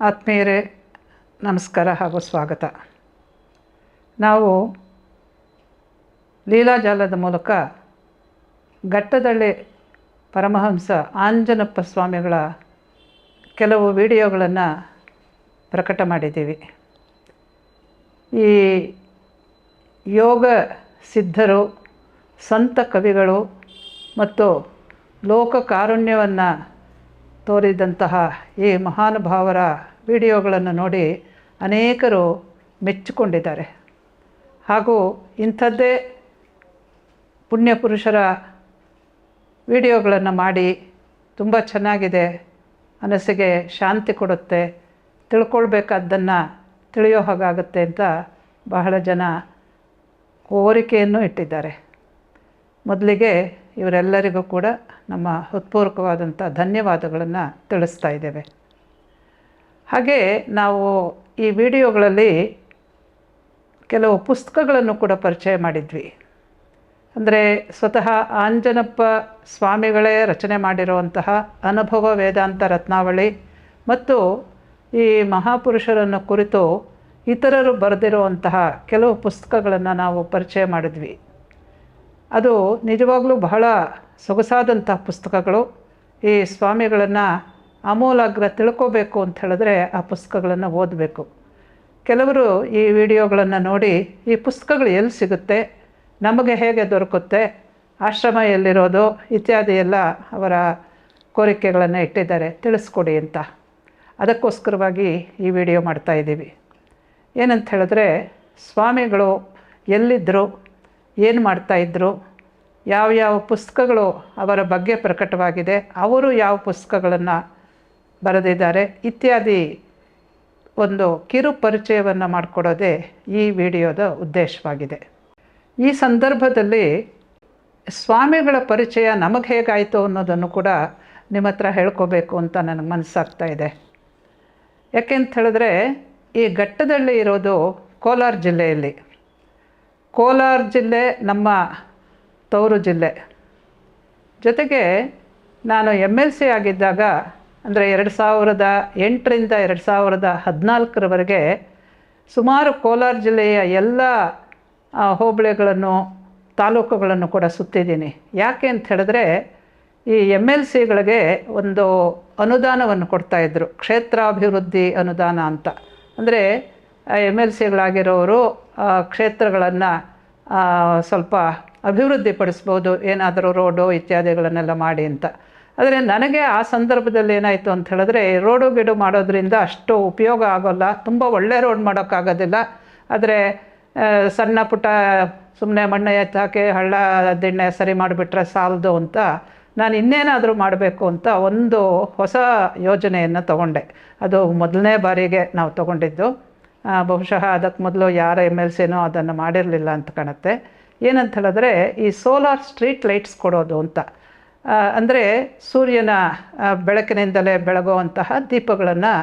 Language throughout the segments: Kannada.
ಆತ್ಮೀಯರೇ, ನಮಸ್ಕಾರ ಹಾಗೂ ಸ್ವಾಗತ. ನಾವು ಲೀಲಾಜಾಲದ ಮೂಲಕ ಘಟ್ಟದಳ್ಳಿ ಪರಮಹಂಸ ಆಂಜನಪ್ಪ ಸ್ವಾಮಿಗಳ ಕೆಲವು ವಿಡಿಯೋಗಳನ್ನು ಪ್ರಕಟ ಮಾಡಿದ್ದೀವಿ. ಈ ಯೋಗ ಸಿದ್ಧರು, ಸಂತ ಕವಿಗಳು ಮತ್ತು ಲೋಕ ಕಾರುಣ್ಯವನ್ನು ತೋರಿದಂತಹ ಈ ಮಹಾನುಭಾವರ ವಿಡಿಯೋಗಳನ್ನು ನೋಡಿ ಅನೇಕರು ಮೆಚ್ಚಿಕೊಂಡಿದ್ದಾರೆ. ಹಾಗೂ ಇಂಥದ್ದೇ ಪುಣ್ಯಪುರುಷರ ವಿಡಿಯೋಗಳನ್ನು ಮಾಡಿ ತುಂಬ ಚೆನ್ನಾಗಿದೆ, ಮನಸ್ಸಿಗೆ ಶಾಂತಿ ಕೊಡುತ್ತೆ, ತಿಳ್ಕೊಳ್ಬೇಕಾದ್ದನ್ನು ತಿಳಿಯೋ ಹಾಗಾಗುತ್ತೆ ಅಂತ ಬಹಳ ಜನ ಕೋರಿಕೆಯನ್ನು ಇಟ್ಟಿದ್ದಾರೆ. ಮೊದಲಿಗೆ ಇವರೆಲ್ಲರಿಗೂ ಕೂಡ ನಮ್ಮ ಹೃತ್ಪೂರ್ವಕವಾದಂಥ ಧನ್ಯವಾದಗಳನ್ನು ತಿಳಿಸ್ತಾ ಇದ್ದೇವೆ. ಹಾಗೆ ನಾವು ಈ ವಿಡಿಯೋಗಳಲ್ಲಿ ಕೆಲವು ಪುಸ್ತಕಗಳನ್ನು ಕೂಡ ಪರಿಚಯ ಮಾಡಿದ್ವಿ. ಅಂದರೆ ಸ್ವತಃ ಆಂಜನಪ್ಪ ಸ್ವಾಮಿಗಳೇ ರಚನೆ ಮಾಡಿರುವಂತಹ ಅನುಭವ ವೇದಾಂತ ರತ್ನಾವಳಿ ಮತ್ತು ಈ ಮಹಾಪುರುಷರನ್ನು ಕುರಿತು ಇತರರು ಬರೆದಿರುವಂತಹ ಕೆಲವು ಪುಸ್ತಕಗಳನ್ನು ನಾವು ಪರಿಚಯ ಮಾಡಿದ್ವಿ. ಅದು ನಿಜವಾಗಲೂ ಬಹಳ ಸೊಗಸಾದಂಥ ಪುಸ್ತಕಗಳು ಈ ಸ್ವಾಮಿಗಳನ್ನು ಅಮೂಲಾಗ್ರ ತಿಳ್ಕೋಬೇಕು ಅಂತ ಹೇಳಿದ್ರೆ ಆ ಪುಸ್ತಕಗಳನ್ನು ಓದಬೇಕು. ಕೆಲವರು ಈ ವಿಡಿಯೋಗಳನ್ನು ನೋಡಿ ಈ ಪುಸ್ತಕಗಳು ಎಲ್ಲಿ ಸಿಗುತ್ತೆ, ನಮಗೆ ಹೇಗೆ ದೊರಕುತ್ತೆ ಆಶ್ರಮ ಎಲ್ಲಿರೋದು ಇತ್ಯಾದಿ ಎಲ್ಲ ಅವರ ಕೋರಿಕೆಗಳನ್ನು ಇಟ್ಟಿದ್ದಾರೆ, ತಿಳಿಸ್ಕೊಡಿ ಅಂತ. ಅದಕ್ಕೋಸ್ಕರವಾಗಿ ಈ ವಿಡಿಯೋ ಮಾಡ್ತಾಯಿದ್ದೀವಿ ಏನಂತ ಹೇಳಿದ್ರೆ, ಸ್ವಾಮಿಗಳು ಎಲ್ಲಿದ್ದರು ಏನು ಮಾಡ್ತಾಯಿದ್ರು ಯಾವ್ಯಾವ ಪುಸ್ತಕಗಳು ಅವರ ಬಗ್ಗೆ ಪ್ರಕಟವಾಗಿದೆ, ಅವರು ಯಾವ ಪುಸ್ತಕಗಳನ್ನು ಬರೆದಿದ್ದಾರೆ ಇತ್ಯಾದಿ ಒಂದು ಕಿರು ಪರಿಚಯವನ್ನು ಮಾಡಿಕೊಡೋದೇ ಈ ವಿಡಿಯೋದ ಉದ್ದೇಶವಾಗಿದೆ. ಈ ಸಂದರ್ಭದಲ್ಲಿ ಸ್ವಾಮಿಗಳ ಪರಿಚಯ ನಮಗೆ ಹೇಗಾಯಿತು ಅನ್ನೋದನ್ನು ಕೂಡ ನಿಮ್ಮ ಹತ್ರ ಹೇಳ್ಕೋಬೇಕು ಅಂತ ನನಗೆ ಮನಸ್ಸಾಗ್ತಾ ಇದೆ. ಯಾಕೆಂತ ಹೇಳಿದ್ರೆ, ಈ ಘಟ್ಟದಲ್ಲಿ ಇರೋದು ಕೋಲಾರ ಜಿಲ್ಲೆಯಲ್ಲಿ. ಕೋಲಾರ ಜಿಲ್ಲೆ ನಮ್ಮ ತವರು ಜಿಲ್ಲೆ. ಜೊತೆಗೆ ನಾನು ಎಂ ಎಲ್ ಸಿ ಆಗಿದ್ದಾಗ, ಅಂದರೆ ಎರಡು ಸಾವಿರದ ಎಂಟರಿಂದ ಎರಡು ಸಾವಿರದ ಹದಿನಾಲ್ಕರವರೆಗೆ ಸುಮಾರು ಕೋಲಾರ ಜಿಲ್ಲೆಯ ಎಲ್ಲ ಹೋಬಳಿಗಳನ್ನು, ತಾಲೂಕುಗಳನ್ನು ಕೂಡ ಸುತ್ತಿದ್ದೀನಿ. ಯಾಕೆ ಅಂತ ಹೇಳಿದ್ರೆ, ಈ ಎಂ ಎಲ್ ಸಿಗಳಿಗೆ ಒಂದು ಅನುದಾನವನ್ನು ಕೊಡ್ತಾಯಿದ್ರು ಕ್ಷೇತ್ರಾಭಿವೃದ್ಧಿ ಅನುದಾನ ಅಂತ. ಅಂದರೆ ಎಂ ಎಲ್ ಸಿಗಳಾಗಿರೋರು ಕ್ಷೇತ್ರಗಳನ್ನು ಸ್ವಲ್ಪ ಅಭಿವೃದ್ಧಿಪಡಿಸ್ಬೋದು, ಏನಾದರೂ ರೋಡು ಇತ್ಯಾದಿಗಳನ್ನೆಲ್ಲ ಮಾಡಿ ಅಂತ. ಆದರೆ ನನಗೆ ಆ ಸಂದರ್ಭದಲ್ಲಿ ಏನಾಯಿತು ಅಂತ ಹೇಳಿದ್ರೆ ರೋಡು ಗಿಡು ಮಾಡೋದ್ರಿಂದ ಅಷ್ಟು ಉಪಯೋಗ ಆಗೋಲ್ಲ, ತುಂಬ ಒಳ್ಳೆ ರೋಡ್ ಮಾಡೋಕ್ಕಾಗೋದಿಲ್ಲ. ಆದರೆ ಸಣ್ಣ ಪುಟ್ಟ ಸುಮ್ಮನೆ ಮಣ್ಣು ಎತ್ತಾಕಿ ಹಳ್ಳ ದಿಣ್ಣೆ ಸರಿ ಮಾಡಿಬಿಟ್ರೆ ಸಾಲದು ಅಂತ ನಾನು ಇನ್ನೇನಾದರೂ ಮಾಡಬೇಕು ಅಂತ ಒಂದು ಹೊಸ ಯೋಜನೆಯನ್ನು ತಗೊಂಡೆ. ಅದು ಮೊದಲನೇ ಬಾರಿಗೆ ನಾವು ತಗೊಂಡಿದ್ದು. ಬಹುಶಃ ಅದಕ್ಕೆ ಮೊದಲು ಯಾರ ಎಂ ಎಲ್ ಸಿನೋ ಅದನ್ನು ಮಾಡಿರಲಿಲ್ಲ ಅಂತ ಕಾಣುತ್ತೆ. ಏನಂತ ಹೇಳಿದ್ರೆ ಈ ಸೋಲಾರ್ ಸ್ಟ್ರೀಟ್ ಲೈಟ್ಸ್ ಕೊಡೋದು ಅಂತ. ಅಂದರೆ ಸೂರ್ಯನ ಬೆಳಕಿನಿಂದಲೇ ಬೆಳಗುವಂತಹ ದೀಪಗಳನ್ನು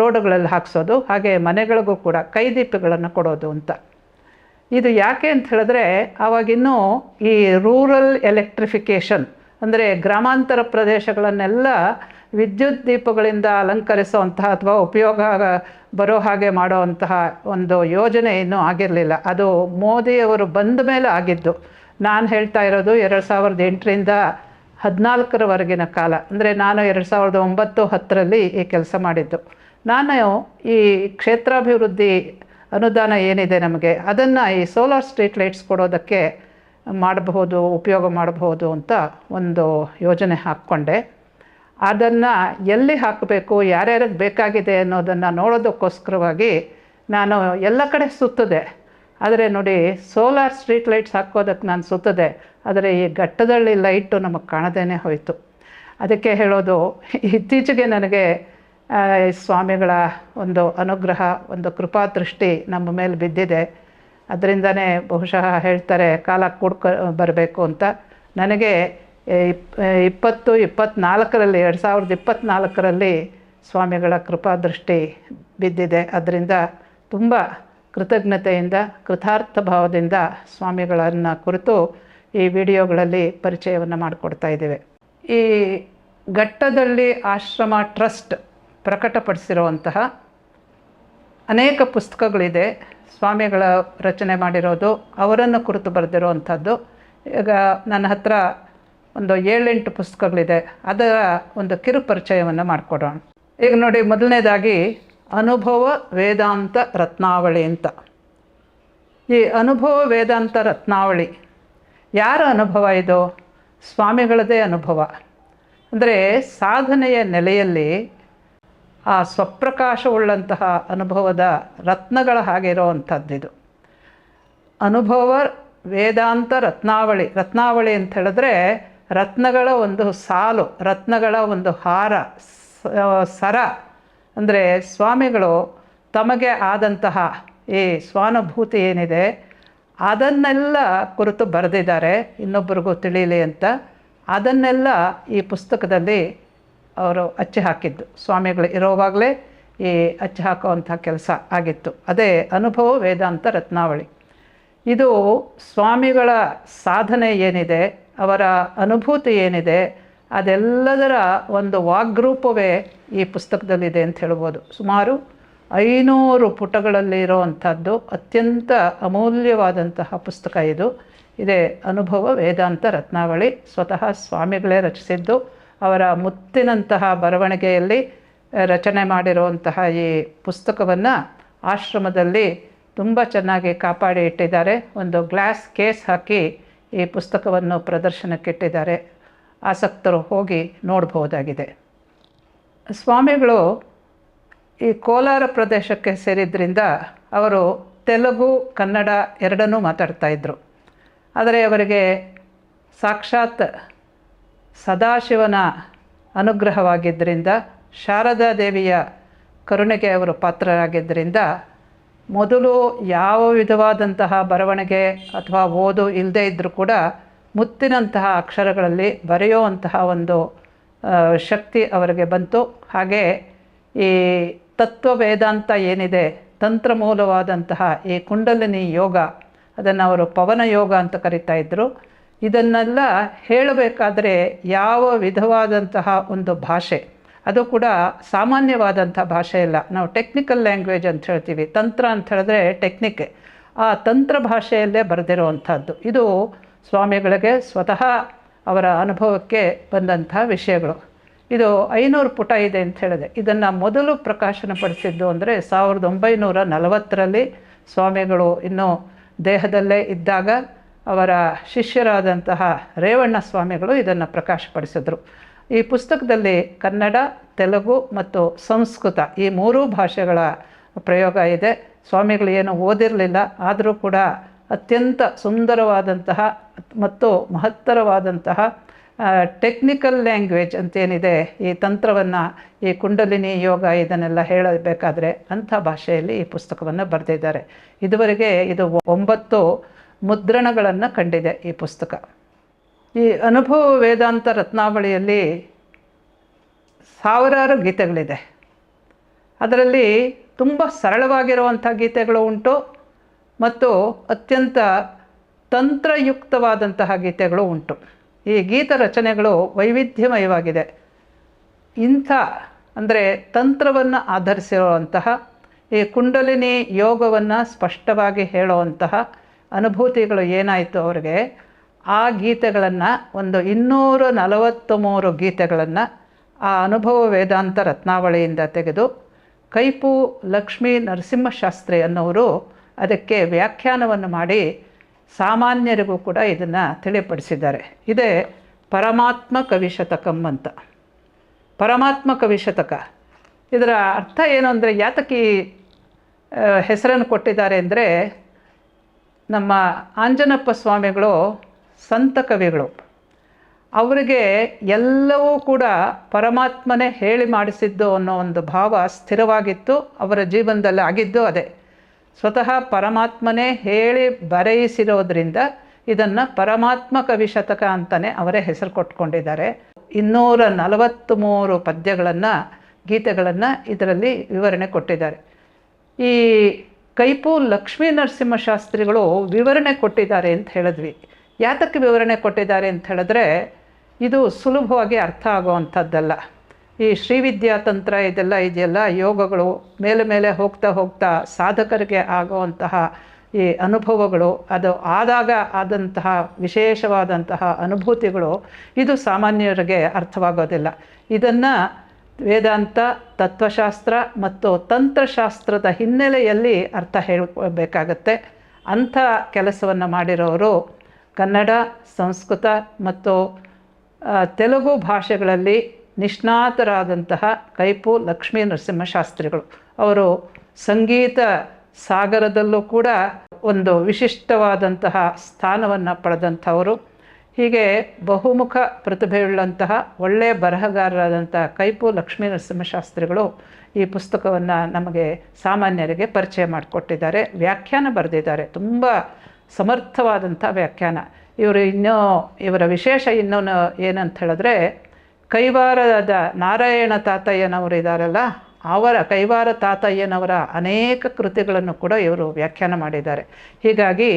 ರೋಡುಗಳಲ್ಲಿ ಹಾಕ್ಸೋದು, ಹಾಗೆ ಮನೆಗಳಿಗೂ ಕೂಡ ಕೈ ದೀಪಗಳನ್ನು ಕೊಡೋದು ಅಂತ. ಇದು ಯಾಕೆ ಅಂತ ಹೇಳಿದ್ರೆ ಆವಾಗಿನ್ನೂ ಈ ರೂರಲ್ ಎಲೆಕ್ಟ್ರಿಫಿಕೇಷನ್, ಅಂದರೆ ಗ್ರಾಮಾಂತರ ಪ್ರದೇಶಗಳನ್ನೆಲ್ಲ ವಿದ್ಯುತ್ ದೀಪಗಳಿಂದ ಅಲಂಕರಿಸುವಂತಹ ಅಥವಾ ಉಪಯೋಗ ಬರೋ ಹಾಗೆ ಮಾಡುವಂತಹ ಒಂದು ಯೋಜನೆ ಇನ್ನೂ ಆಗಿರಲಿಲ್ಲ. ಅದು ಮೋದಿಯವರು ಬಂದ ಮೇಲೆ ಆಗಿದ್ದು. ನಾನು ಹೇಳ್ತಾ ಇರೋದು ಎರಡು ಸಾವಿರದ ಎಂಟರಿಂದ ಹದಿನಾಲ್ಕರವರೆಗಿನ ಕಾಲ. ಅಂದರೆ ನಾನು ಎರಡು ಸಾವಿರದ ಒಂಬತ್ತು ಹತ್ತರಲ್ಲಿ ಈ ಕೆಲಸ ಮಾಡಿದ್ದು. ನಾನು ಈ ಕ್ಷೇತ್ರಾಭಿವೃದ್ಧಿ ಅನುದಾನ ಏನಿದೆ ನಮಗೆ, ಅದನ್ನು ಈ ಸೋಲಾರ್ ಸ್ಟ್ರೀಟ್ ಲೈಟ್ಸ್ ಕೊಡೋದಕ್ಕೆ ಮಾಡಬಹುದು, ಉಪಯೋಗ ಮಾಡಬಹುದು ಅಂತ ಒಂದು ಯೋಜನೆ ಹಾಕ್ಕೊಂಡೆ. ಅದನ್ನು ಎಲ್ಲಿ ಹಾಕಬೇಕು, ಯಾರ್ಯಾರಿಗೆ ಬೇಕಾಗಿದೆ ಅನ್ನೋದನ್ನು ನೋಡೋದಕ್ಕೋಸ್ಕರವಾಗಿ ನಾನು ಎಲ್ಲ ಕಡೆ ಸುತ್ತದೆ. ಆದರೆ ನೋಡಿ ಸೋಲಾರ್ ಸ್ಟ್ರೀಟ್ ಲೈಟ್ಸ್ ಹಾಕೋದಕ್ಕೆ ನಾನು ಸುತ್ತದೆ. ಆದರೆ ಈ ಘಟ್ಟದಲ್ಲಿ ಲೈಟು ನಮಗೆ ಕಾಣದೇ ಹೋಯಿತು. ಅದಕ್ಕೆ ಹೇಳೋದು, ಇತ್ತೀಚೆಗೆ ನನಗೆ ಸ್ವಾಮಿಗಳ ಒಂದು ಅನುಗ್ರಹ, ಒಂದು ಕೃಪಾ ದೃಷ್ಟಿ ನಮ್ಮ ಮೇಲೆ ಬಿದ್ದಿದೆ. ಅದರಿಂದನೇ ಬಹುಶಃ ಹೇಳ್ತಾರೆ, ಕಾಲ ಕೂಡ್ಕ, ಬರಬೇಕು ಅಂತ. ನನಗೆ ಇಪ್ಪತ್ತು ಇಪ್ಪತ್ತ್ನಾಲ್ಕರಲ್ಲಿ ಎರಡು ಸಾವಿರದ ಇಪ್ಪತ್ತ್ನಾಲ್ಕರಲ್ಲಿ ಸ್ವಾಮಿಗಳ ಕೃಪಾದೃಷ್ಟಿ ಬಿದ್ದಿದೆ. ಅದರಿಂದ ತುಂಬ ಕೃತಜ್ಞತೆಯಿಂದ, ಕೃತಾರ್ಥ ಭಾವದಿಂದ ಸ್ವಾಮಿಗಳನ್ನು ಕುರಿತು ಈ ವಿಡಿಯೋಗಳಲ್ಲಿ ಪರಿಚಯವನ್ನು ಮಾಡಿಕೊಡ್ತಾ ಇದ್ದೇವೆ. ಈ ಘಟ್ಟದಲ್ಲಿ ಆಶ್ರಮ ಟ್ರಸ್ಟ್ ಪ್ರಕಟಪಡಿಸಿರುವಂತಹ ಅನೇಕ ಪುಸ್ತಕಗಳಿದೆ. ಸ್ವಾಮಿಗಳ ರಚನೆ ಮಾಡಿರೋದು, ಅವರನ್ನು ಕುರಿತು ಬರೆದಿರುವಂಥದ್ದು. ಈಗ ನನ್ನ ಹತ್ರ ಒಂದು ಏಳೆಂಟು ಪುಸ್ತಕಗಳಿದೆ. ಅದರ ಒಂದು ಕಿರು ಪರಿಚಯವನ್ನು ಮಾಡಿಕೊಡೋಣ. ಈಗ ನೋಡಿ, ಮೊದಲನೇದಾಗಿ ಅನುಭವ ವೇದಾಂತ ರತ್ನಾವಳಿ ಅಂತ. ಈ ಅನುಭವ ವೇದಾಂತ ರತ್ನಾವಳಿ ಯಾರ ಅನುಭವ ಇದು? ಸ್ವಾಮಿಗಳದೇ ಅನುಭವ. ಅಂದರೆ ಸಾಧನೆಯ ನೆಲೆಯಲ್ಲಿ ಆ ಸ್ವಪ್ರಕಾಶವುಳ್ಳಂತಹ ಅನುಭವದ ರತ್ನಗಳ ಹಾಗೆ ಇರೋವಂಥದ್ದಿದು. ಅನುಭವ ವೇದಾಂತ ರತ್ನಾವಳಿ ರತ್ನಾವಳಿ ಅಂತ ಹೇಳಿದ್ರೆ ರತ್ನಗಳ ಒಂದು ಸಾಲು, ರತ್ನಗಳ ಒಂದು ಹಾರ ಸರ. ಅಂದರೆ ಸ್ವಾಮಿಗಳು ತಮಗೆ ಆದಂತಹ ಈ ಸ್ವಾನುಭೂತಿ ಏನಿದೆ, ಅದನ್ನೆಲ್ಲ ಕುರಿತು ಬರೆದಿದ್ದಾರೆ. ಇನ್ನೊಬ್ಬರಿಗೂ ತಿಳಿಯಲಿ ಅಂತ. ಅದನ್ನೆಲ್ಲ ಈ ಪುಸ್ತಕದಲ್ಲಿ ಅವರು ಅಚ್ಚಿ ಹಾಕಿದ್ದು. ಸ್ವಾಮಿಗಳು ಇರೋವಾಗಲೇ ಈ ಅಚ್ಚಿ ಹಾಕುವಂಥ ಕೆಲಸ ಆಗಿತ್ತು. ಅದೇ ಅನುಭವ ವೇದಾಂತ ರತ್ನಾವಳಿ. ಇದು ಸ್ವಾಮಿಗಳ ಸಾಧನೆ ಏನಿದೆ ಅವರ ಅನುಭೂತಿ ಏನಿದೆ, ಅದೆಲ್ಲದರ ಒಂದು ವಾಗ್ರೂಪವೇ ಈ ಪುಸ್ತಕದಲ್ಲಿದೆ ಅಂತ ಹೇಳ್ಬೋದು. ಸುಮಾರು ಐನೂರು ಪುಟಗಳಲ್ಲಿ ಇರೋವಂಥದ್ದು, ಅತ್ಯಂತ ಅಮೂಲ್ಯವಾದಂತಹ ಪುಸ್ತಕ ಇದು. ಇದೇ ಅನುಭವ ವೇದಾಂತ ರತ್ನಾವಳಿ ಸ್ವತಃ ಸ್ವಾಮಿಗಳೇ ರಚಿಸಿದ್ದು. ಅವರ ಮುತ್ತಿನಂತಹ ಬರವಣಿಗೆಯಲ್ಲಿ ರಚನೆ ಮಾಡಿರುವಂತಹ ಈ ಪುಸ್ತಕವನ್ನು ಆಶ್ರಮದಲ್ಲಿ ತುಂಬ ಚೆನ್ನಾಗಿ ಕಾಪಾಡಿ ಇಟ್ಟಿದ್ದಾರೆ. ಒಂದು ಗ್ಲಾಸ್ ಕೇಸ್ ಹಾಕಿ ಈ ಪುಸ್ತಕವನ್ನು ಪ್ರದರ್ಶನಕ್ಕಿಟ್ಟಿದ್ದಾರೆ. ಆಸಕ್ತರು ಹೋಗಿ ನೋಡಬಹುದಾಗಿದೆ. ಸ್ವಾಮಿಗಳು ಈ ಕೋಲಾರ ಪ್ರದೇಶಕ್ಕೆ ಸೇರಿದ್ರಿಂದ ಅವರು ತೆಲುಗು, ಕನ್ನಡ ಎರಡನ್ನೂ ಇದ್ದರು ಆದರೆ ಅವರಿಗೆ ಸಾಕ್ಷಾತ್ ಸದಾಶಿವನ ಅನುಗ್ರಹವಾಗಿದ್ದರಿಂದ ಶಾರದಾ ದೇವಿಯ ಕರುಣೆಗೆ ಅವರು ಪಾತ್ರರಾಗಿದ್ದರಿಂದ ಮೊದಲು ಯಾವ ವಿಧವಾದಂತಹ ಬರವಣಿಗೆ ಅಥವಾ ಓದು ಇಲ್ಲದೇ ಇದ್ದರೂ ಕೂಡ ಮುತ್ತಿನಂತಹ ಅಕ್ಷರಗಳಲ್ಲಿ ಬರೆಯುವಂತಹ ಒಂದು ಶಕ್ತಿ ಅವರಿಗೆ ಬಂತು. ಹಾಗೆ ಈ ತತ್ವ ವೇದಾಂತ ಏನಿದೆ ತಂತ್ರ ಮೂಲವಾದಂತಹ ಈ ಕುಂಡಲಿನಿ ಯೋಗ, ಅದನ್ನು ಅವರು ಪವನ ಯೋಗ ಅಂತ ಕರಿತಾ ಇದ್ದರು ಇದನ್ನೆಲ್ಲ ಹೇಳಬೇಕಾದ್ರೆ ಯಾವ ವಿಧವಾದಂತಹ ಒಂದು ಭಾಷೆ ಅದು ಕೂಡ ಸಾಮಾನ್ಯವಾದಂಥ ಭಾಷೆ ಇಲ್ಲ ನಾವು ಟೆಕ್ನಿಕಲ್ ಲ್ಯಾಂಗ್ವೇಜ್ ಅಂತ ಹೇಳ್ತೀವಿ. ತಂತ್ರ ಅಂತ ಹೇಳಿದ್ರೆ ಟೆಕ್ನಿಕ್ ಆ ತಂತ್ರ ಭಾಷೆಯಲ್ಲೇ ಬರೆದಿರುವಂಥದ್ದು. ಇದು ಸ್ವಾಮಿಗಳಿಗೆ ಸ್ವತಃ ಅವರ ಅನುಭವಕ್ಕೆ ಬಂದಂಥ ವಿಷಯಗಳು. ಇದು ಐನೂರು ಪುಟ ಇದೆ ಅಂತ ಹೇಳಿದೆ. ಇದನ್ನು ಮೊದಲು ಪ್ರಕಾಶನಪಡಿಸಿದ್ದು ಅಂದರೆ ಸಾವಿರದ ಒಂಬೈನೂರ ನಲವತ್ತರಲ್ಲಿ ಸ್ವಾಮಿಗಳು ಇನ್ನೂ ದೇಹದಲ್ಲೇ ಇದ್ದಾಗ ಅವರ ಶಿಷ್ಯರಾದಂತಹ ರೇವಣ್ಣ ಸ್ವಾಮಿಗಳು ಇದನ್ನು ಪ್ರಕಾಶಪಡಿಸಿದ್ರು. ಈ ಪುಸ್ತಕದಲ್ಲಿ ಕನ್ನಡ, ತೆಲುಗು ಮತ್ತು ಸಂಸ್ಕೃತ ಈ ಮೂರೂ ಭಾಷೆಗಳ ಪ್ರಯೋಗ ಇದೆ. ಸ್ವಾಮಿಗಳು ಏನು ಓದಿರಲಿಲ್ಲ, ಆದರೂ ಕೂಡ ಅತ್ಯಂತ ಸುಂದರವಾದಂತಹ ಮತ್ತು ಮಹತ್ತರವಾದಂತಹ ಟೆಕ್ನಿಕಲ್ ಲ್ಯಾಂಗ್ವೇಜ್ ಅಂತೇನಿದೆ ಈ ತಂತ್ರವನ್ನು ಈ ಕುಂಡಲಿನಿ ಯೋಗ ಇದನ್ನೆಲ್ಲ ಹೇಳಬೇಕಾದ್ರೆ ಅಂಥ ಭಾಷೆಯಲ್ಲಿ ಈ ಪುಸ್ತಕವನ್ನು ಬರೆದಿದ್ದಾರೆ. ಇದುವರೆಗೆ ಇದು ಒಂಬತ್ತು ಮುದ್ರಣಗಳನ್ನು ಕಂಡಿದೆ ಈ ಪುಸ್ತಕ. ಈ ಅನುಭವ ವೇದಾಂತ ರತ್ನಾವಳಿಯಲ್ಲಿ ಸಾವಿರಾರು ಗೀತೆಗಳಿದೆ. ಅದರಲ್ಲಿ ತುಂಬ ಸರಳವಾಗಿರುವಂಥ ಗೀತೆಗಳು ಉಂಟು ಮತ್ತು ಅತ್ಯಂತ ತಂತ್ರಯುಕ್ತವಾದಂತಹ ಗೀತೆಗಳು ಉಂಟು. ಈ ಗೀತ ರಚನೆಗಳು ವೈವಿಧ್ಯಮಯವಾಗಿದೆ. ಇಂಥ ಅಂದರೆ ತಂತ್ರವನ್ನು ಆಧರಿಸಿರುವಂತಹ, ಈ ಕುಂಡಲಿನಿ ಯೋಗವನ್ನು ಸ್ಪಷ್ಟವಾಗಿ ಹೇಳುವಂತಹ ಅನುಭೂತಿಗಳು ಏನಾಯಿತು ಅವರಿಗೆ? ಆ ಗೀತೆಗಳನ್ನು ಒಂದು ಇನ್ನೂರ ನಲವತ್ತು ಮೂರು ಗೀತೆಗಳನ್ನು ಆ ಅನುಭವ ವೇದಾಂತ ರತ್ನಾವಳಿಯಿಂದ ತೆಗೆದು ಕೈಪು ಲಕ್ಷ್ಮೀ ನರಸಿಂಹಶಾಸ್ತ್ರಿ ಅನ್ನೋರು ಅದಕ್ಕೆ ವ್ಯಾಖ್ಯಾನವನ್ನು ಮಾಡಿ ಸಾಮಾನ್ಯರಿಗೂ ಕೂಡ ಇದನ್ನು ತಿಳಿಪಡಿಸಿದ್ದಾರೆ. ಇದೇ ಪರಮಾತ್ಮ ಕವಿಶತಕಂ ಅಂತ. ಪರಮಾತ್ಮ ಕವಿಶತಕ ಇದರ ಅರ್ಥ ಏನು ಅಂದರೆ ಯಾತಕಿ ಹೆಸರನ್ನು ಕೊಟ್ಟಿದ್ದಾರೆ ಅಂದರೆ ನಮ್ಮ ಆಂಜನಪ್ಪ ಸ್ವಾಮಿಗಳು ಸಂತ ಕವಿಗಳು. ಅವರಿಗೆ ಎಲ್ಲವೂ ಕೂಡ ಪರಮಾತ್ಮನೇ ಹೇಳಿ ಮಾಡಿಸಿದ್ದು ಅನ್ನೋ ಒಂದು ಭಾವ ಸ್ಥಿರವಾಗಿತ್ತು, ಅವರ ಜೀವನದಲ್ಲಿ ಆಗಿದ್ದು ಅದೇ. ಸ್ವತಃ ಪರಮಾತ್ಮನೇ ಹೇಳಿ ಬರೆಯಿಸಿರೋದ್ರಿಂದ ಇದನ್ನು ಪರಮಾತ್ಮ ಕವಿ ಶತಕ ಅಂತಲೇ ಅವರೇ ಹೆಸರು ಕೊಟ್ಕೊಂಡಿದ್ದಾರೆ. ಇನ್ನೂರ ನಲವತ್ತು ಮೂರು ಪದ್ಯಗಳನ್ನು, ಗೀತೆಗಳನ್ನು ಇದರಲ್ಲಿ ವಿವರಣೆ ಕೊಟ್ಟಿದ್ದಾರೆ. ಈ ಕೈಪು ಲಕ್ಷ್ಮೀ ನರಸಿಂಹ ಶಾಸ್ತ್ರಿಗಳು ವಿವರಣೆ ಕೊಟ್ಟಿದ್ದಾರೆ ಅಂತ ಹೇಳಿದ್ವಿ. ಯಾತಕ್ಕೆ ವಿವರಣೆ ಕೊಟ್ಟಿದ್ದಾರೆ ಅಂತ ಹೇಳಿದ್ರೆ ಇದು ಸುಲಭವಾಗಿ ಅರ್ಥ ಆಗುವಂಥದ್ದಲ್ಲ. ಈ ಶ್ರೀವಿದ್ಯಾ ತಂತ್ರ ಇದೆಲ್ಲ ಇದೆಯಲ್ಲ, ಯೋಗಗಳು ಮೇಲೆ ಮೇಲೆ ಹೋಗ್ತಾ ಹೋಗ್ತಾ ಸಾಧಕರಿಗೆ ಆಗುವಂತಹ ಈ ಅನುಭವಗಳು, ಅದು ಆದಾಗ ಆದಂತಹ ವಿಶೇಷವಾದಂತಹ ಅನುಭೂತಿಗಳು ಇದು ಸಾಮಾನ್ಯರಿಗೆ ಅರ್ಥವಾಗೋದಿಲ್ಲ. ಇದನ್ನು ವೇದಾಂತ, ತತ್ವಶಾಸ್ತ್ರ ಮತ್ತು ತಂತ್ರಶಾಸ್ತ್ರದ ಹಿನ್ನೆಲೆಯಲ್ಲಿ ಅರ್ಥ ಹೇಳಬೇಕಾಗತ್ತೆ ಅಂಥ ಕೆಲಸವನ್ನು ಮಾಡಿರೋರು ಕನ್ನಡ, ಸಂಸ್ಕೃತ ಮತ್ತು ತೆಲುಗು ಭಾಷೆಗಳಲ್ಲಿ ನಿಷ್ಣಾತರಾದಂತಹ ಕೈಪು ಲಕ್ಷ್ಮೀ ನರಸಿಂಹಶಾಸ್ತ್ರಿಗಳು. ಅವರು ಸಂಗೀತ ಸಾಗರದಲ್ಲೂ ಕೂಡ ಒಂದು ವಿಶಿಷ್ಟವಾದಂತಹ ಸ್ಥಾನವನ್ನು ಪಡೆದಂಥವರು. ಹೀಗೆ ಬಹುಮುಖ ಪ್ರತಿಭೆಯುಳ್ಳಂತಹ ಒಳ್ಳೆಯ ಬರಹಗಾರರಾದಂತಹ ಕೈಪು ಲಕ್ಷ್ಮೀ ನರಸಿಂಹಶಾಸ್ತ್ರಿಗಳು ಈ ಪುಸ್ತಕವನ್ನು ನಮಗೆ ಸಾಮಾನ್ಯರಿಗೆ ಪರಿಚಯ ಮಾಡಿಕೊಟ್ಟಿದ್ದಾರೆ. ವ್ಯಾಖ್ಯಾನ ಬರೆದಿದ್ದಾರೆ. ತುಂಬ ಸಮರ್ಥವಾದಂಥ ವ್ಯಾಖ್ಯಾನ. ಇವರು ಇನ್ನೂ, ಇವರ ವಿಶೇಷ ಇನ್ನೂ ಏನಂತ ಹೇಳಿದ್ರೆ, ಕೈವಾರದ ನಾರಾಯಣ ತಾತಯ್ಯನವರು ಇದ್ದಾರಲ್ಲ ಅವರ ಕೈವಾರ ತಾತಯ್ಯನವರ ಅನೇಕ ಕೃತಿಗಳನ್ನು ಕೂಡ ಇವರು ವ್ಯಾಖ್ಯಾನ ಮಾಡಿದ್ದಾರೆ. ಹೀಗಾಗಿ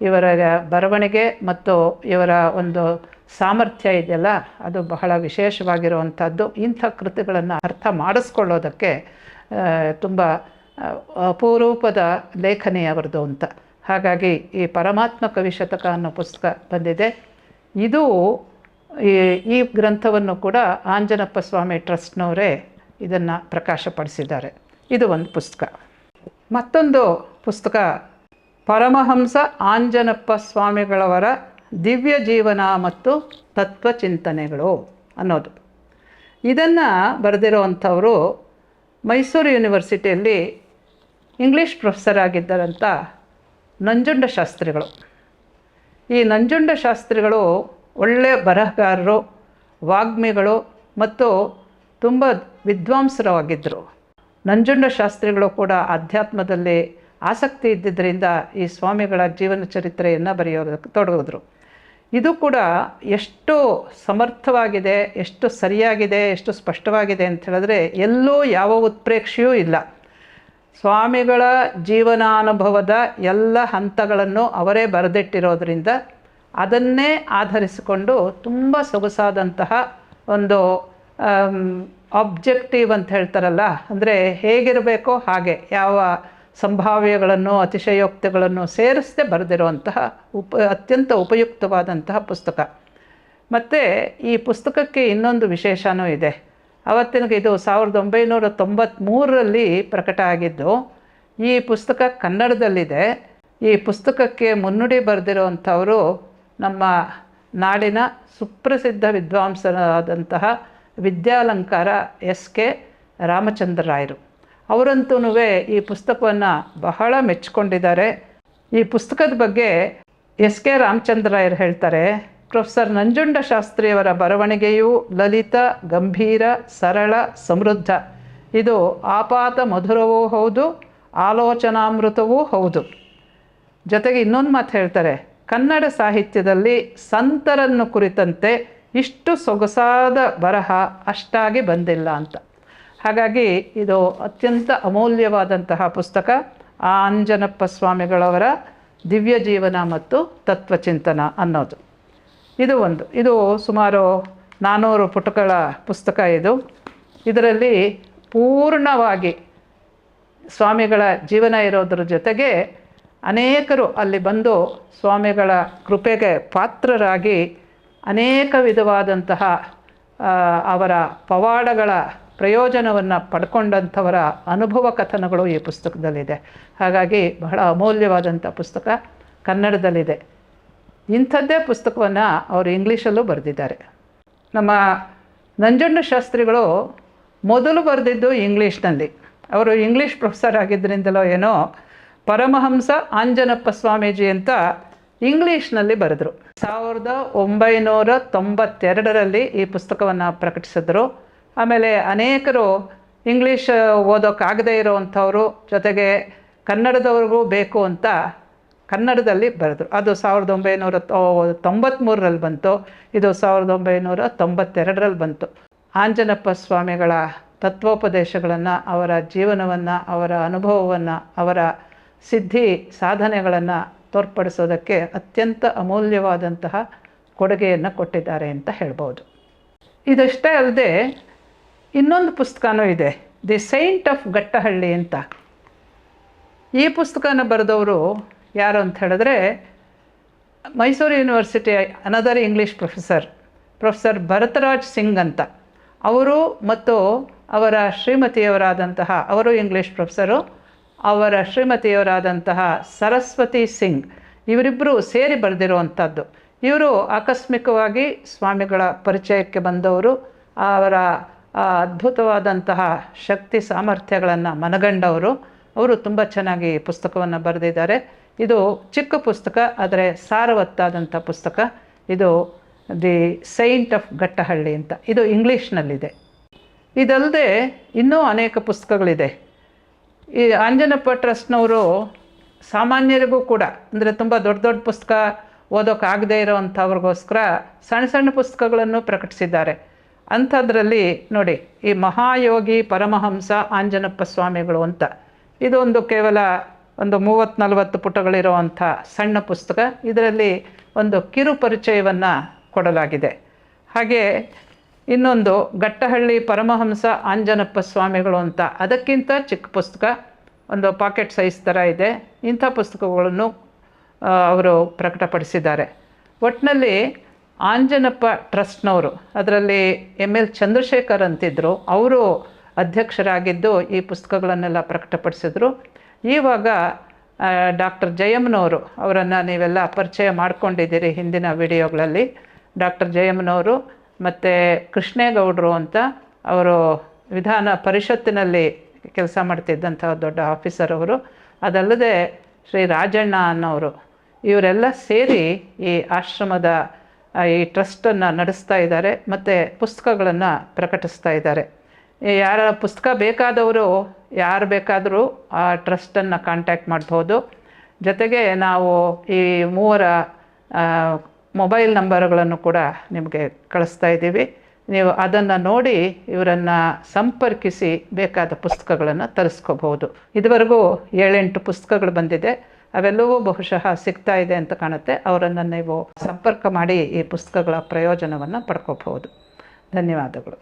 ಇವರ ಬರವಣಿಗೆ ಮತ್ತು ಇವರ ಒಂದು ಸಾಮರ್ಥ್ಯ ಇದೆಯಲ್ಲ, ಅದು ಬಹಳ ವಿಶೇಷವಾಗಿರುವಂಥದ್ದು. ಇಂಥ ಕೃತಿಗಳನ್ನು ಅರ್ಥ ಮಾಡಿಸ್ಕೊಳ್ಳೋದಕ್ಕೆ ತುಂಬ, ಅಪರೂಪದ ಲೇಖನಿ ಅವರದು ಅಂತ. ಹಾಗಾಗಿ ಈ ಪರಮಾತ್ಮ ಕವಿಶತಕ ಅನ್ನೋ ಪುಸ್ತಕ ಬಂದಿದೆ. ಇದು ಈ ಗ್ರಂಥವನ್ನು ಕೂಡ ಆಂಜನಪ್ಪ ಸ್ವಾಮಿ ಟ್ರಸ್ಟ್ನವರೇ ಇದನ್ನು ಪ್ರಕಾಶಪಡಿಸಿದ್ದಾರೆ. ಇದು ಒಂದು ಪುಸ್ತಕ. ಮತ್ತೊಂದು ಪುಸ್ತಕ, ಪರಮಹಂಸ ಆಂಜನಪ್ಪ ಸ್ವಾಮಿಗಳವರ ದಿವ್ಯ ಜೀವನ ಮತ್ತು ತತ್ವಚಿಂತನೆಗಳು ಅನ್ನೋದು. ಇದನ್ನು ಬರೆದಿರುವಂಥವರು ಮೈಸೂರು ಯೂನಿವರ್ಸಿಟಿಯಲ್ಲಿ ಇಂಗ್ಲೀಷ್ ಪ್ರೊಫೆಸರ್ ಆಗಿದ್ದರಂಥ ನಂಜುಂಡ ಶಾಸ್ತ್ರಿಗಳು ಈ ನಂಜುಂಡ ಶಾಸ್ತ್ರಿಗಳು ಒಳ್ಳೆಯ ಬರಹಗಾರರು, ವಾಗ್ಮಿಗಳು ಮತ್ತು ತುಂಬ ವಿದ್ವಾಂಸರವಾಗಿದ್ದರು ನಂಜುಂಡ ಶಾಸ್ತ್ರಿಗಳು ಕೂಡ ಆಧ್ಯಾತ್ಮದಲ್ಲಿ ಆಸಕ್ತಿ ಇದ್ದಿದ್ದರಿಂದ ಈ ಸ್ವಾಮಿಗಳ ಜೀವನ ಚರಿತ್ರೆಯನ್ನು ಬರೆಯೋದಕ್ಕೆ ತೊಡಗಿದ್ರು. ಇದು ಕೂಡ ಎಷ್ಟು ಸಮರ್ಥವಾಗಿದೆ, ಎಷ್ಟು ಸರಿಯಾಗಿದೆ, ಎಷ್ಟು ಸ್ಪಷ್ಟವಾಗಿದೆ ಅಂತ ಹೇಳಿದ್ರೆ ಎಲ್ಲೂ ಯಾವ ಉತ್ಪ್ರೇಕ್ಷೆಯೂ ಇಲ್ಲ. ಸ್ವಾಮಿಗಳ ಜೀವನಾನುಭವದ ಎಲ್ಲ ಹಂತಗಳನ್ನು ಅವರೇ ಬರೆದಿಟ್ಟಿರೋದ್ರಿಂದ ಅದನ್ನೇ ಆಧರಿಸಿಕೊಂಡು ತುಂಬ ಸೊಗಸಾದಂತಹ ಒಂದು ಆಬ್ಜೆಕ್ಟಿವ್ ಅಂತ ಹೇಳ್ತಾರಲ್ಲ, ಅಂದರೆ ಹೇಗಿರಬೇಕೋ ಹಾಗೆ ಯಾವ ಸಂಭಾವ್ಯಗಳನ್ನು, ಅತಿಶಯೋಕ್ತಿಗಳನ್ನು ಸೇರಿಸದೆ ಬರೆದಿರುವಂತಹ ಉಪ, ಅತ್ಯಂತ ಉಪಯುಕ್ತವಾದಂತಹ ಪುಸ್ತಕ. ಮತ್ತು ಈ ಪುಸ್ತಕಕ್ಕೆ ಇನ್ನೊಂದು ವಿಶೇಷವೂ ಇದೆ. ಅವತ್ತಿನ ಇದು ಸಾವಿರದ ಒಂಬೈನೂರ ತೊಂಬತ್ತ್ಮೂರರಲ್ಲಿ ಪ್ರಕಟ ಆಗಿದ್ದು, ಈ ಪುಸ್ತಕ ಕನ್ನಡದಲ್ಲಿದೆ. ಈ ಪುಸ್ತಕಕ್ಕೆ ಮುನ್ನುಡಿ ಬರೆದಿರುವಂಥವರು ನಮ್ಮ ನಾಡಿನ ಸುಪ್ರಸಿದ್ಧ ವಿದ್ವಾಂಸರಾದಂತಹ ವಿದ್ಯಾಲಂಕಾರ ಎಸ್ ಕೆ ರಾಮಚಂದ್ರ ರಾಯರು. ಅವರಂತೂ ಈ ಪುಸ್ತಕವನ್ನು ಬಹಳ ಮೆಚ್ಚಿಕೊಂಡಿದ್ದಾರೆ. ಈ ಪುಸ್ತಕದ ಬಗ್ಗೆ ಎಸ್ ಕೆ ರಾಮಚಂದ್ರ ರಾಯರು ಹೇಳ್ತಾರೆ ಪ್ರೊಫೆಸರ್ ನಂಜುಂಡ ಶಾಸ್ತ್ರಿಯವರ ಬರವಣಿಗೆಯು ಲಲಿತ, ಗಂಭೀರ, ಸರಳ, ಸಮೃದ್ಧ. ಇದು ಆಪಾತ ಮಧುರವೂ ಹೌದು, ಆಲೋಚನಾಮೃತವೂ ಹೌದು. ಜೊತೆಗೆ ಇನ್ನೊಂದು ಮಾತು ಹೇಳ್ತಾರೆ, ಕನ್ನಡ ಸಾಹಿತ್ಯದಲ್ಲಿ ಸಂತರನ್ನು ಕುರಿತಂತೆ ಇಷ್ಟು ಸೊಗಸಾದ ಬರಹ ಅಷ್ಟಾಗಿ ಬಂದಿಲ್ಲ ಅಂತ. ಹಾಗಾಗಿ ಇದು ಅತ್ಯಂತ ಅಮೂಲ್ಯವಾದಂತಹ ಪುಸ್ತಕ. ಆ ಆಂಜನಪ್ಪ ಸ್ವಾಮಿಗಳವರ ದಿವ್ಯ ಜೀವನ ಮತ್ತು ತತ್ವಚಿಂತನ ಅನ್ನೋದು. ಇದು ಒಂದು. ಇದು ಸುಮಾರು ನಾನ್ನೂರು ಪುಟಗಳ ಪುಸ್ತಕ ಇದು. ಇದರಲ್ಲಿ ಪೂರ್ಣವಾಗಿ ಸ್ವಾಮಿಗಳ ಜೀವನ ಇರೋದ್ರ ಜೊತೆಗೆ ಅನೇಕರು ಅಲ್ಲಿ ಬಂದು ಸ್ವಾಮಿಗಳ ಕೃಪೆಗೆ ಪಾತ್ರರಾಗಿ ಅನೇಕ ವಿಧವಾದಂತಹ ಅವರ ಪವಾಡಗಳ ಪ್ರಯೋಜನವನ್ನು ಪಡ್ಕೊಂಡಂಥವರ ಅನುಭವ ಕಥನಗಳು ಈ ಪುಸ್ತಕದಲ್ಲಿದೆ. ಹಾಗಾಗಿ ಬಹಳ ಅಮೂಲ್ಯವಾದಂಥ ಪುಸ್ತಕ ಕನ್ನಡದಲ್ಲಿದೆ. ಇಂಥದ್ದೇ ಪುಸ್ತಕವನ್ನು ಅವರು ಇಂಗ್ಲೀಷಲ್ಲೂ ಬರೆದಿದ್ದಾರೆ. ನಮ್ಮ ನಂಜಣ್ಣ ಶಾಸ್ತ್ರಿಗಳು ಮೊದಲು ಬರೆದಿದ್ದು ಇಂಗ್ಲೀಷ್ನಲ್ಲಿ. ಅವರು ಇಂಗ್ಲೀಷ್ ಪ್ರೊಫೆಸರ್ ಆಗಿದ್ದರಿಂದಲೋ ಏನೋ ಪರಮಹಂಸ ಆಂಜನಪ್ಪ ಸ್ವಾಮೀಜಿ ಅಂತ ಇಂಗ್ಲೀಷ್ನಲ್ಲಿ ಬರೆದರು. ಸಾವಿರದ ಒಂಬೈನೂರ ತೊಂಬತ್ತೆರಡರಲ್ಲಿ ಈ ಪುಸ್ತಕವನ್ನು ಪ್ರಕಟಿಸಿದ್ರು. ಆಮೇಲೆ ಅನೇಕರು ಇಂಗ್ಲೀಷ್ ಓದೋಕ್ಕಾಗದೇ ಇರೋವಂಥವರು ಜೊತೆಗೆ ಕನ್ನಡದವ್ರಿಗೂ ಬೇಕು ಅಂತ ಕನ್ನಡದಲ್ಲಿ ಬರೆದರು. ಅದು ಸಾವಿರದ ಒಂಬೈನೂರ ತೊಂಬತ್ತ್ಮೂರರಲ್ಲಿ ಬಂತು. ಇದು ಸಾವಿರದ ಒಂಬೈನೂರ ತೊಂಬತ್ತೆರಡರಲ್ಲಿ ಬಂತು. ಆಂಜನಪ್ಪ ಸ್ವಾಮಿಗಳ ತತ್ವೋಪದೇಶಗಳನ್ನು, ಅವರ ಜೀವನವನ್ನು, ಅವರ ಅನುಭವವನ್ನು, ಅವರ ಸಿದ್ಧಿ ಸಾಧನೆಗಳನ್ನು ತೋರ್ಪಡಿಸೋದಕ್ಕೆ ಅತ್ಯಂತ ಅಮೂಲ್ಯವಾದಂತಹ ಕೊಡುಗೆಯನ್ನು ಕೊಟ್ಟಿದ್ದಾರೆ ಅಂತ ಹೇಳ್ಬೋದು. ಇದಷ್ಟೇ ಅಲ್ಲದೆ ಇನ್ನೊಂದು ಪುಸ್ತಕನೂ ಇದೆ. ದಿ ಸೈಂಟ್ ಆಫ್ ಗಟ್ಟಹಳ್ಳಿ ಅಂತ. ಈ ಪುಸ್ತಕನ ಬರೆದವರು ಯಾರು ಅಂತ ಹೇಳಿದ್ರೆ, Mysuru university another English professor professor Bharatraj Singh ಅಂತ. ಅವರು ಮತ್ತು ಅವರ ಶ್ರೀಮತಿಯವರಾದಂತಹ, ಅವರು ಇಂಗ್ಲೀಷ್ ಪ್ರೊಫೆಸರು ಅವರ ಶ್ರೀಮತಿಯವರಾದಂತಹ ಸರಸ್ವತಿ ಸಿಂಗ್ ಇವರಿಬ್ಬರು ಸೇರಿ ಬರೆದಿರುವಂಥದ್ದು. ಇವರು ಆಕಸ್ಮಿಕವಾಗಿ ಸ್ವಾಮಿಗಳ ಪರಿಚಯಕ್ಕೆ ಬಂದವರು. ಅವರ ಅದ್ಭುತವಾದಂತಹ ಶಕ್ತಿ ಸಾಮರ್ಥ್ಯಗಳನ್ನು ಮನಗಂಡವರು. ಅವರು ತುಂಬ ಚೆನ್ನಾಗಿ ಪುಸ್ತಕವನ್ನು ಬರೆದಿದ್ದಾರೆ. ಇದು ಚಿಕ್ಕ ಪುಸ್ತಕ, ಆದರೆ ಸಾರವತ್ತಾದಂಥ ಪುಸ್ತಕ. ಇದು ದಿ ಸೈಂಟ್ ಆಫ್ ಗಟ್ಟಹಳ್ಳಿ ಅಂತ. ಇದು ಇಂಗ್ಲೀಷ್ನಲ್ಲಿದೆ. ಇದಲ್ಲದೆ ಇನ್ನೂ ಅನೇಕ ಪುಸ್ತಕಗಳಿದೆ. ಈ ಆಂಜನಪ್ಪ ಟ್ರಸ್ಟ್ನವರು ಸಾಮಾನ್ಯರಿಗೂ ಕೂಡ, ಅಂದರೆ ತುಂಬ ದೊಡ್ಡ ದೊಡ್ಡ ಪುಸ್ತಕ ಓದೋಕ್ಕಾಗದೇ ಇರೋವಂಥವ್ರಿಗೋಸ್ಕರ ಸಣ್ಣ ಸಣ್ಣ ಪುಸ್ತಕಗಳನ್ನು ಪ್ರಕಟಿಸಿದ್ದಾರೆ. ಅಂಥದ್ರಲ್ಲಿ ನೋಡಿ, ಈ ಮಹಾಯೋಗಿ ಪರಮಹಂಸ ಆಂಜನಪ್ಪ ಸ್ವಾಮಿಗಳು ಅಂತ. ಇದೊಂದು ಕೇವಲ ಒಂದು ಮೂವತ್ತು ನಲವತ್ತು ಪುಟಗಳಿರುವಂಥ ಸಣ್ಣ ಪುಸ್ತಕ, ಇದರಲ್ಲಿ ಒಂದು ಕಿರು ಪರಿಚಯವನ್ನು ಕೊಡಲಾಗಿದೆ. ಹಾಗೆ ಇನ್ನೊಂದು ಗಟ್ಟಹಳ್ಳಿ ಪರಮಹಂಸ ಆಂಜನಪ್ಪ ಸ್ವಾಮಿಗಳು ಅಂತ, ಅದಕ್ಕಿಂತ ಚಿಕ್ಕ ಪುಸ್ತಕ, ಒಂದು ಪಾಕೆಟ್ ಸೈಜ್ ಥರ ಇದೆ. ಇಂಥ ಪುಸ್ತಕಗಳನ್ನು ಅವರು ಪ್ರಕಟಪಡಿಸಿದ್ದಾರೆ. ಒಟ್ಟಿನಲ್ಲಿ ಆಂಜನಪ್ಪ ಟ್ರಸ್ಟ್ನವರು, ಅದರಲ್ಲಿ ಎಂ ಎಲ್ ಚಂದ್ರಶೇಖರ್ ಅಂತಿದ್ದರು ಅವರು ಅಧ್ಯಕ್ಷರಾಗಿದ್ದು ಈ ಪುಸ್ತಕಗಳನ್ನೆಲ್ಲ ಪ್ರಕಟಪಡಿಸಿದ್ರು. ಇವಾಗ ಡಾಕ್ಟರ್ ಜಯಮ್ಮನವರು ಅವರನ್ನು ನೀವೆಲ್ಲ ಪರಿಚಯ ಮಾಡ್ಕೊಂಡಿದ್ದೀರಿ ಹಿಂದಿನ ವಿಡಿಯೋಗಳಲ್ಲಿ. ಡಾಕ್ಟರ್ ಜಯಮ್ಮನವರು ಮತ್ತು ಕೃಷ್ಣೇಗೌಡರು ಅಂತ ಅವರು ವಿಧಾನ ಪರಿಷತ್ತಿನಲ್ಲಿ ಕೆಲಸ ಮಾಡ್ತಿದ್ದಂಥ ದೊಡ್ಡ ಆಫೀಸರ್ ಅವರು. ಅದಲ್ಲದೆ ಶ್ರೀ ರಾಜಣ್ಣ ಅನ್ನೋರು. ಇವರೆಲ್ಲ ಸೇರಿ ಈ ಆಶ್ರಮದ ಈ ಟ್ರಸ್ಟನ್ನು ನಡೆಸ್ತಾ ಇದ್ದಾರೆ ಮತ್ತು ಪುಸ್ತಕಗಳನ್ನು ಪ್ರಕಟಿಸ್ತಾ ಇದ್ದಾರೆ. ಯಾರ ಪುಸ್ತಕ ಬೇಕಾದವರು ಯಾರು ಬೇಕಾದರೂ ಆ ಟ್ರಸ್ಟನ್ನು ಕಾಂಟ್ಯಾಕ್ಟ್ ಮಾಡ್ಬೋದು. ಜೊತೆಗೆ ನಾವು ಈ ಮೂವರ ಮೊಬೈಲ್ ನಂಬರ್ಗಳನ್ನು ಕೂಡ ನಿಮಗೆ ಕಳಿಸ್ತಾ ಇದ್ದೀವಿ. ನೀವು ಅದನ್ನು ನೋಡಿ ಇವರನ್ನು ಸಂಪರ್ಕಿಸಿ ಬೇಕಾದ ಪುಸ್ತಕಗಳನ್ನು ತರಿಸ್ಕೋಬಹುದು. ಇದುವರೆಗೂ ಏಳೆಂಟು ಪುಸ್ತಕಗಳು ಬಂದಿದೆ. ಅವೆಲ್ಲವೂ ಬಹುಶಃ ಸಿಗ್ತಾ ಇದೆ ಅಂತ ಕಾಣುತ್ತೆ. ಅವರನ್ನು ನೀವು ಸಂಪರ್ಕ ಮಾಡಿ ಈ ಪುಸ್ತಕಗಳ ಪ್ರಯೋಜನವನ್ನು ಪಡ್ಕೋಬಹುದು. ಧನ್ಯವಾದಗಳು.